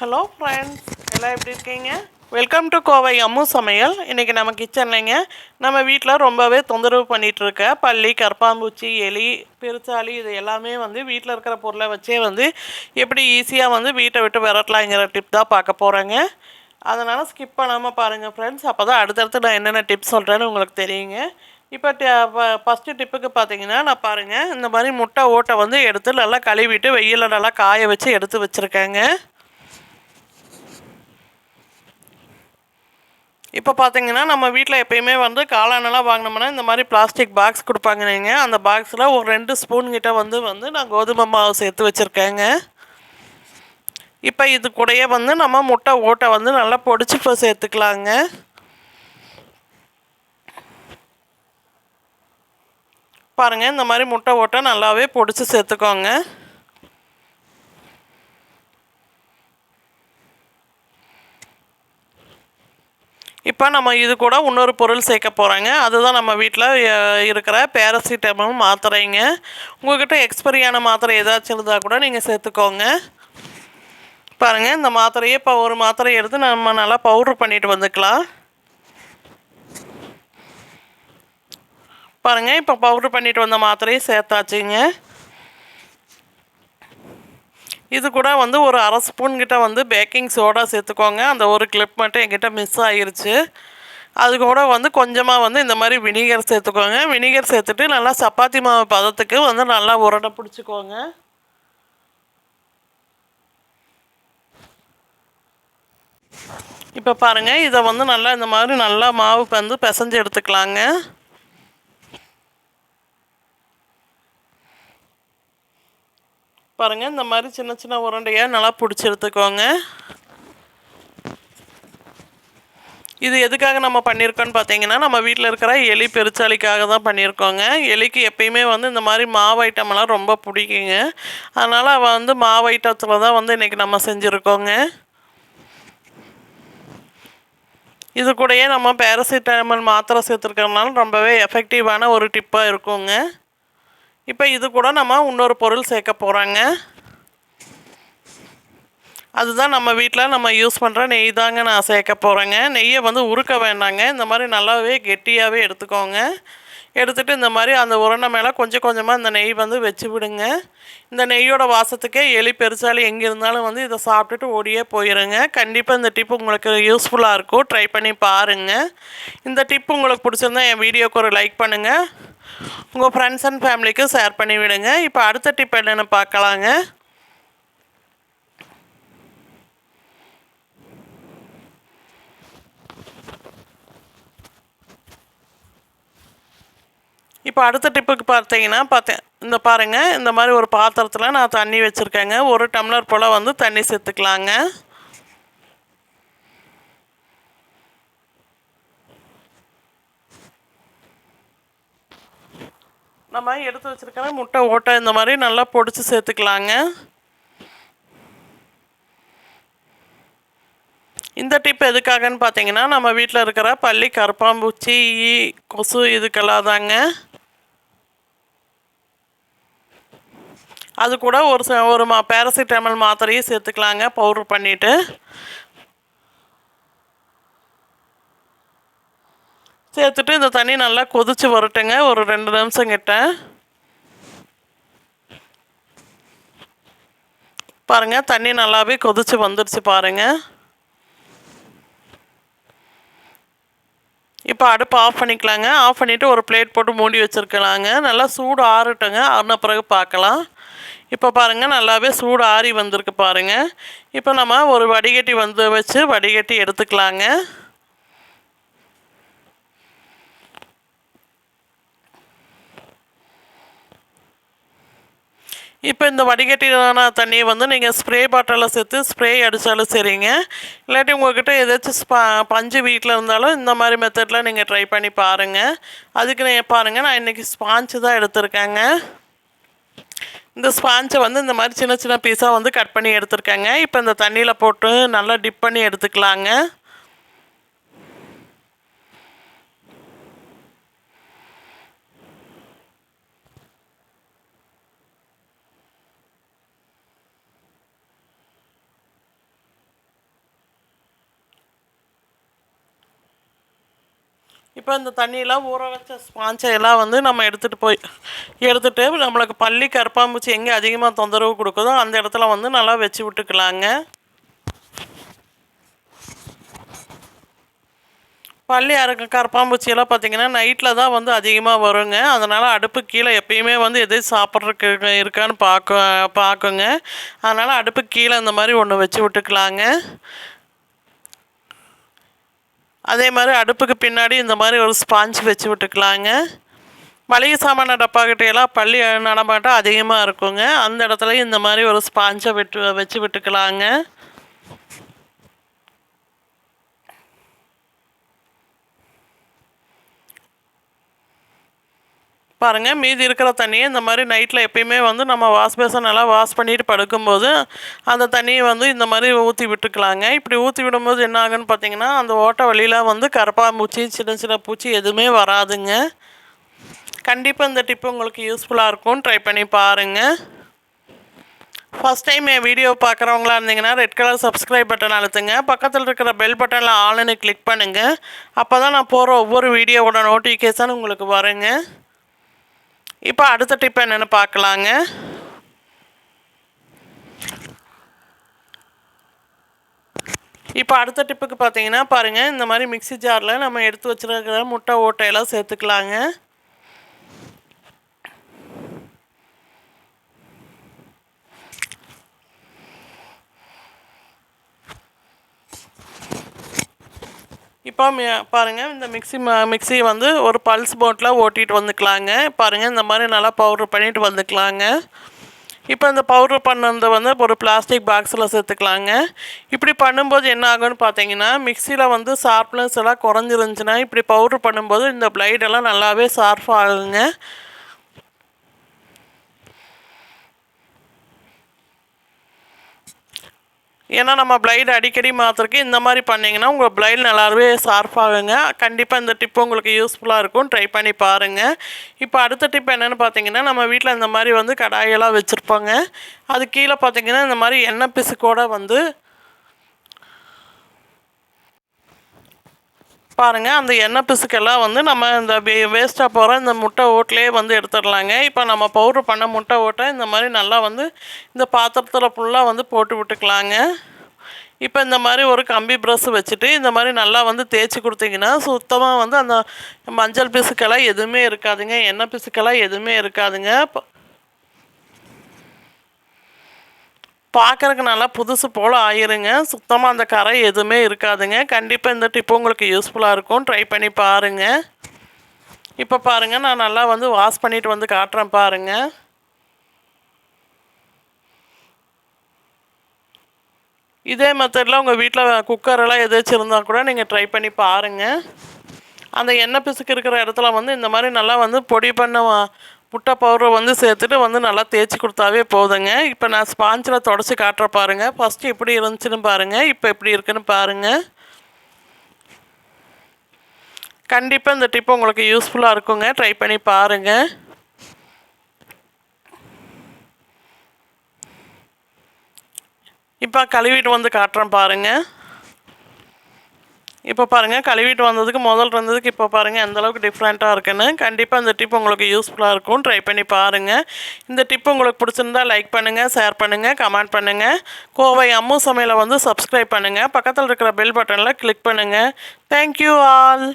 Hello friends எல்லாம் எப்படி இருக்கீங்க? வெல்கம் டு கோவை அம்மு சமையல் இன்றைக்கி நம்ம கிச்சன்லைங்க நம்ம வீட்டில் ரொம்பவே தொந்தரவு பண்ணிகிட்ருக்க பள்ளி கற்பாம்பூச்சி எலி பெருச்சாளி இது எல்லாமே வந்து வீட்டில் இருக்கிற பொருளை வச்சே வந்து எப்படி ஈஸியாக வந்து வீட்டை விட்டு விரட்டலாங்கிற டிப் தான் பார்க்க போகிறேங்க அதனால் ஸ்கிப் பண்ணாமல் பாருங்கள் ஃப்ரெண்ட்ஸ் அப்போ தான் அடுத்தடுத்து நான் என்னென்ன டிப்ஸ் சொல்கிறேன்னு உங்களுக்கு தெரியுங்க. இப்போ ஃபஸ்ட்டு டிப்புக்கு பார்த்தீங்கன்னா நான் பாருங்கள் இந்த மாதிரி முட்டை ஓட்டை வந்து எடுத்து நல்லா கழுவிட்டு வெயிலில் நல்லா காய வச்சு எடுத்து வச்சுருக்கேங்க. இப்போ பார்த்தீங்கன்னா நம்ம வீட்டில் எப்பயுமே வந்து காளானெல்லாம் வாங்கினோம்னா இந்த மாதிரி பிளாஸ்டிக் பாக்ஸ் கொடுப்பாங்க நீங்கள் அந்த பாக்ஸில் ஒரு ரெண்டு ஸ்பூன் கிட்ட வந்து வந்து நான் கோதுமை மாவு சேர்த்து வச்சுருக்கேங்க. இப்போ இது கூடயே வந்து நம்ம முட்டை ஓட்டை வந்து நல்லா பொடிச்சு இப்போ சேர்த்துக்கலாங்க. பாருங்கள் இந்த மாதிரி முட்டை ஓட்டை நல்லாவே பொடிச்சு சேர்த்துக்கோங்க. இப்போ நம்ம இது கூட இன்னொரு பொருள் சேர்க்க போகிறோங்க அதுதான் நம்ம வீட்டில் இருக்கிற பேரசிட்டமல் மாத்திரைங்க. உங்கள்கிட்ட எக்ஸ்பரியான மாத்திரை ஏதாச்சும் இருந்தால் கூட நீங்கள் சேர்த்துக்கோங்க. பாருங்கள் இந்த மாத்திரையை இப்போ ஒரு மாத்திரை எடுத்து நம்ம நல்லா பவுட்ரு பண்ணிட்டு வந்துக்கலாம். பாருங்கள் இப்போ பவுட்ரு பண்ணிட்டு வந்த மாத்திரையும் சேர்த்தாச்சுங்க. இது கூட வந்து ஒரு அரை ஸ்பூன்கிட்ட வந்து பேக்கிங் சோடா சேர்த்துக்கோங்க. அந்த ஒரு கிளிப் மட்டும் என்கிட்ட மிஸ் ஆகிருச்சு அது கூட வந்து கொஞ்சமாக வந்து இந்த மாதிரி வினிகர் சேர்த்துக்கோங்க. வினிகர் சேர்த்துட்டு நல்லா சப்பாத்தி மாவு பதத்துக்கு வந்து நல்லா உரண்டை பிடிச்சிக்கோங்க. இப்போ பாருங்கள் இதை வந்து நல்லா இந்த மாதிரி நல்லா மாவு வந்து பிசைஞ்சு எடுத்துக்கலாங்க. பாருங்கள் இந்த மாதிரி சின்ன சின்ன உருண்டையாக நல்லா பிடிச்சி எடுத்துக்கோங்க. இது எதுக்காக நம்ம பண்ணியிருக்கோன்னு பார்த்தீங்கன்னா நம்ம வீட்டில் இருக்கிற எலி பெருச்சாலிக்காக தான் பண்ணியிருக்கோங்க எலிக்கு எப்பயுமே வந்து இந்த மாதிரி மாவு ஐட்டமெல்லாம் ரொம்ப பிடிக்குங்க. அதனால் அவள் வந்து மாவு ஐட்டத்தில் தான் வந்து இன்றைக்கி நம்ம செஞ்சுருக்கோங்க. இது கூடயே நம்ம பேரசிட்டமல் மாத்திரை சேர்த்துருக்கறதுனால ரொம்பவே எஃபெக்டிவான ஒரு டிப்பாக இருக்குங்க. இப்போ இது கூட நம்ம இன்னொரு பொருள் சேர்க்க போகிறோங்க அதுதான் நம்ம வீட்டில் நம்ம யூஸ் பண்ணுற நெய் தாங்க நான் சேர்க்க போகிறேங்க நெய்யை வந்து உருக்க வேண்டாங்க. இந்த மாதிரி நல்லாவே கெட்டியாகவே எடுத்துக்கோங்க. எடுத்துகிட்டு இந்த மாதிரி அந்த உருண்டை மேலே கொஞ்சம் கொஞ்சமாக இந்த நெய் வந்து வச்சு விடுங்க. இந்த நெய்யோட வாசத்துக்கே எலி பெருசாலும் எங்கே இருந்தாலும் வந்து இதை சாப்பிட்டுட்டு ஓடியே போயிடுங்க கண்டிப்பாக இந்த டிப் உங்களுக்கு யூஸ்ஃபுல்லாக இருக்கும். ட்ரை பண்ணி பாருங்கள் இந்த டிப் உங்களுக்கு பிடிச்சிருந்தா என் வீடியோக்கு ஒரு லைக் பண்ணுங்கள் உங்கள் ஃப்ரெண்ட்ஸ் அண்ட் ஃபேமிலிக்கும் ஷேர் பண்ணி விடுங்க. இப்போ அடுத்த டிப் என்னென்னு பார்க்கலாங்க. இப்போ அடுத்த டிப்புக்கு பார்த்தீங்கன்னா பார்த்தேன் இந்த பாருங்கள் இந்த மாதிரி ஒரு பாத்திரத்தில் நான் தண்ணி வச்சுருக்கேங்க. ஒரு டம்ளர் போல் வந்து தண்ணி சேர்த்துக்கலாங்க. நம்ம எடுத்து வச்சுருக்கிற முட்டை ஓட்டை இந்த மாதிரி நல்லா பொடிச்சு சேர்த்துக்கலாங்க. இந்த டிப் எதுக்காகன்னு பார்த்தீங்கன்னா நம்ம வீட்டில் இருக்கிற பள்ளி கருப்பாம்பூச்சி ஈ கொசு இதுக்கெல்லாம் தாங்க. அது கூட ஒரு ச ஒரு மா பேரசிட்டமல் மாத்திரையும் சேர்த்துக்கலாங்க பவுட்ரு பண்ணிவிட்டு சேர்த்துட்டு இந்த தண்ணி நல்லா கொதித்து வரட்டுங்க. ஒரு ரெண்டு நிமிஷம் கிட்ட. பாருங்கள் தண்ணி நல்லாவே கொதித்து வந்துடுச்சு பாருங்கள் இப்போ அடுப்பு ஆஃப் பண்ணிக்கலாங்க. ஆஃப் பண்ணிவிட்டு ஒரு பிளேட் போட்டு மூடி வச்சுருக்கலாங்க. நல்லா சூடு ஆறட்டுங்க. ஆறின பிறகு பார்க்கலாம் இப்போ பாருங்கள் நல்லாவே சூடு ஆறி வந்திருக்கு பாருங்கள் இப்போ நம்ம ஒரு வடிகட்டி வந்து வச்சு வடிகட்டி எடுத்துக்கலாங்க. இப்போ இந்த வடிகட்டியிலான தண்ணியை வந்து நீங்கள் ஸ்ப்ரே பாட்டிலில் சேர்த்து ஸ்ப்ரே அடித்தாலும் சரிங்க. இல்லாட்டி உங்கள்கிட்ட ஏதாச்சும் ஸ்பா பஞ்சு வீட்டில் இருந்தாலும் இந்த மாதிரி மெத்தடில் நீங்கள் ட்ரை பண்ணி பாருங்கள் அதுக்கு நீங்கள் பாருங்கள் நான் இன்றைக்கி ஸ்பாஞ்சு தான் எடுத்திருக்கேங்க. இந்த ஸ்பாஞ்சை வந்து இந்த மாதிரி சின்ன சின்ன பீஸாக வந்து கட் பண்ணி எடுத்துருக்கேங்க. இப்போ இந்த தண்ணியில் போட்டு நல்லா டிப் பண்ணி எடுத்துக்கலாங்க. இப்போ இந்த தண்ணியெல்லாம் ஊற வச்ச ஸ்பாஞ்சையெல்லாம் வந்து நம்ம எடுத்துகிட்டு போய் எடுத்துகிட்டு நம்மளுக்கு பள்ளி கருப்பாம்பூச்சி எங்கே அதிகமாக தொந்தரவு கொடுக்குதோ அந்த இடத்துல வந்து நல்லா வச்சு விட்டுக்கலாங்க. பள்ளி அறுக்க கரப்பாம்பூச்சியெல்லாம் பார்த்திங்கன்னா நைட்டில் தான் வந்து அதிகமாக வருங்க. அதனால் அடுப்பு கீழே எப்பயுமே வந்து எதையும் சாப்பிட்றதுக்கு இருக்கான்னு பார்க்க பார்க்குங்க. அதனால் அடுப்பு கீழே இந்த மாதிரி ஒன்று வச்சு விட்டுக்கலாங்க. அதே மாதிரி அடுப்புக்கு பின்னாடி இந்த மாதிரி ஒரு ஸ்பாஞ்ச் வச்சு விட்டுக்கலாங்க. மளிகை சாமான டப்பாக்கிட்டையெல்லாம் பள்ளி நடமாட்டம் அதிகமாக இருக்குங்க. அந்த இடத்துலையும் இந்த மாதிரி ஒரு ஸ்பாஞ்சை விட்டு வச்சு விட்டுக்கலாங்க. பாருங்கள் மீதி இருக்கிற தண்ணியை இந்த மாதிரி நைட்டில் எப்பயுமே வந்து நம்ம வாஷ் பேசன் நல்லா வாஷ் பண்ணிட்டு படுக்கும்போது அந்த தண்ணியை வந்து இந்த மாதிரி ஊற்றி விட்டுக்கலாங்க. இப்படி ஊற்றி விடும்போது என்ன ஆகுன்னு பார்த்தீங்கன்னா அந்த ஓட்ட வழியில் வந்து கரப்பாம்பூச்சி சின்ன சின்ன பூச்சி எதுவுமே வராதுங்க. கண்டிப்பாக இந்த டிப்பு உங்களுக்கு யூஸ்ஃபுல்லாக இருக்கும். ட்ரை பண்ணி பாருங்கள் ஃபஸ்ட் டைம் என் வீடியோ பார்க்குறவங்களா இருந்தீங்கன்னா ரெட் கலர் சப்ஸ்கிரைப் பட்டன் அழுத்துங்க. பக்கத்தில் இருக்கிற பெல் பட்டனில் ஆளுன்னு கிளிக் பண்ணுங்கள் அப்போ தான் நான் போகிற ஒவ்வொரு வீடியோவோட நோட்டிஃபிகேஷன் உங்களுக்கு வருங்க. இப்போ அடுத்த டிப் என்னென்னு பார்க்கலாங்க. இப்போ அடுத்த டிப்புக்கு பார்த்தீங்கன்னா பாருங்கள் இந்த மாதிரி மிக்சி ஜாரில் நம்ம எடுத்து வச்சுருக்கிற முட்டை ஓட்டையெல்லாம் சேர்த்துக்கலாங்க. இப்போ பாருங்கள் இந்த மிக்சி மிக்சி வந்து ஒரு பல்ஸ் போட்டில் ஓட்டிகிட்டு வந்துக்கலாங்க. பாருங்கள் இந்த மாதிரி நல்லா பவுட்ரு பண்ணிட்டு வந்துக்கலாங்க. இப்போ இந்த பவுட்ரு பண்ணதை வந்து ஒரு பிளாஸ்டிக் பாக்ஸில் சேர்த்துக்கலாங்க. இப்படி பண்ணும்போது என்ன ஆகும்னு பார்த்தீங்கன்னா மிக்சியில் வந்து ஷார்ப்னஸ் எல்லாம் குறைஞ்சிருந்துச்சுன்னா இப்படி பவுட்ரு பண்ணும்போது இந்த பிளைடெல்லாம் நல்லாவே ஷார்ப் ஆகுங்க. ஏன்னா நம்ம பிளைடு அடிக்கடி மாற்றுறக்கு இந்த மாதிரி பண்ணிங்கன்னா உங்கள் பிளைடு நல்லாவே ஷார்ப்பாகுங்க கண்டிப்பாக இந்த டிப்பு உங்களுக்கு யூஸ்ஃபுல்லாக இருக்கும். ட்ரை பண்ணி பாருங்கள் இப்போ அடுத்த டிப் என்னென்னு பார்த்தீங்கன்னா நம்ம வீட்டில் இந்த மாதிரி வந்து கடாயெல்லாம் வச்சுருப்போங்க. அது கீழே பார்த்தீங்கன்னா இந்த மாதிரி எண்ணெய் பிசுக்கோடு வந்து பாருங்கள் அந்த எண்ணெய் பிசுக்கெல்லாம் வந்து நம்ம இந்த வேஸ்ட்டாக போகிற இந்த முட்டை ஓட்டிலே வந்து எடுத்துடலாங்க. இப்போ நம்ம பவுட்ரு பண்ண முட்டை ஓட்டை இந்த மாதிரி நல்லா வந்து இந்த பாத்திரத்தில் ஃபுல்லாக வந்து போட்டு விட்டுக்கலாங்க. இப்போ இந்த மாதிரி ஒரு கம்பி ப்ரஷ் வச்சுட்டு இந்த மாதிரி நல்லா வந்து தேய்ச்சி கொடுத்தீங்கன்னா சுத்தமாக வந்து அந்த மஞ்சள் பிசுக்கெல்லாம் எதுவுமே இருக்காதுங்க. எண்ணெய் பிசுக்கெல்லாம் எதுவுமே இருக்காதுங்க. பார்க்குறக்கு நல்லா புதுசு போல் ஆயிருங்க. சுத்தமாக அந்த கரை எதுவுமே இருக்காதுங்க. கண்டிப்பாக இந்த டிப்பு உங்களுக்கு யூஸ்ஃபுல்லாக இருக்கும். ட்ரை பண்ணி பாருங்கள் இப்போ பாருங்கள் நான் நல்லா வந்து வாஷ் பண்ணிவிட்டு வந்து காட்டுறேன் பாருங்கள் இதே மெத்தடில் உங்கள் வீட்டில் குக்கரெல்லாம் எதாச்சும் இருந்தால் கூட நீங்கள் ட்ரை பண்ணி பாருங்கள் அந்த எண்ணெய் பிசுக்கு இருக்கிற இடத்துல வந்து இந்த மாதிரி நல்லா வந்து பொடி பண்ண முட்டை பவுடரை வந்து சேர்த்துட்டு வந்து நல்லா தேய்ச்சி கொடுத்தாவே போதுங்க. இப்போ நான் ஸ்பாஞ்சில் தொடச்சி காட்டுற பாருங்கள் ஃபஸ்ட்டு இப்படி இருந்துச்சுன்னு பாருங்கள் இப்போ எப்படி இருக்குன்னு பாருங்கள் கண்டிப்பாக இந்த டிப்பு உங்களுக்கு யூஸ்ஃபுல்லாக இருக்குங்க. ட்ரை பண்ணி பாருங்கள் இப்போ கழுவிட்டு வந்து காட்டுறேன் பாருங்கள் இப்போ பாருங்கள் கழுவிட்டு வந்ததுக்கு முதல் இருந்ததுக்கு இப்போ பாருங்கள் எந்தளவுக்கு டிஃப்ரெண்ட்டாக இருக்குன்னு கண்டிப்பாக இந்த டிப் உங்களுக்கு யூஸ்ஃபுல்லாக இருக்கும். ட்ரை பண்ணி பாருங்கள் இந்த டிப் உங்களுக்கு பிடிச்சிருந்தா லைக் பண்ணுங்கள் ஷேர் பண்ணுங்கள் கமெண்ட் பண்ணுங்கள் கோவை அம்மு சமையலை வந்து சப்ஸ்கிரைப் பண்ணுங்கள் பக்கத்தில் இருக்கிற பெல் பட்டனில் கிளிக் பண்ணுங்கள் தேங்க்யூ ஆல்